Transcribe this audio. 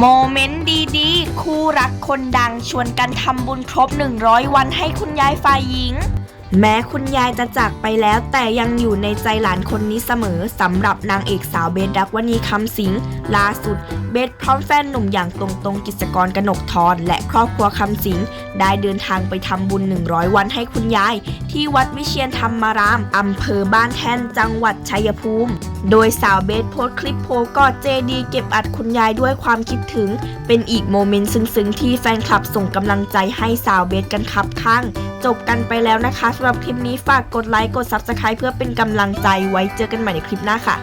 โมเมนต์ดีๆ คู่รักคนดังชวนกันทำบุญครบ 100 วันให้คุณยายฝ่ายหญิง แม้คุณยายจะจากไปแล้วแต่ยังอยู่ในใจหลานคนนี้เสมอสำหรับนางเอกสาวเบสดักวณีคำสิงล่าสุด เบสพร้อมแฟนหนุ่มอย่างตรงตรงๆกิจกรกนกทรและครอบครัวคำสิงได้เดินทางไปทำบุญ 100 วันให้คุณยาย ที่วัดวิเชียนธรรมารามอำเภอบ้านแท่นจังหวัดชัยภูมิ โดยสาวเบสโพสคลิปโพกอดเจดีเก็บอัดคุณยายด้วยความคิดถึง เป็นอีกโมเมนต์ซึ้งๆ ที่แฟนคลับส่งกำลังใจให้สาวเบสกันครับข้าง จบกันไปแล้วนะคะสำหรับคลิปนี้ฝากกดไลค์กด Subscribe เพื่อเป็นกำลังใจไว้เจอกันใหม่ในคลิปหน้าค่ะ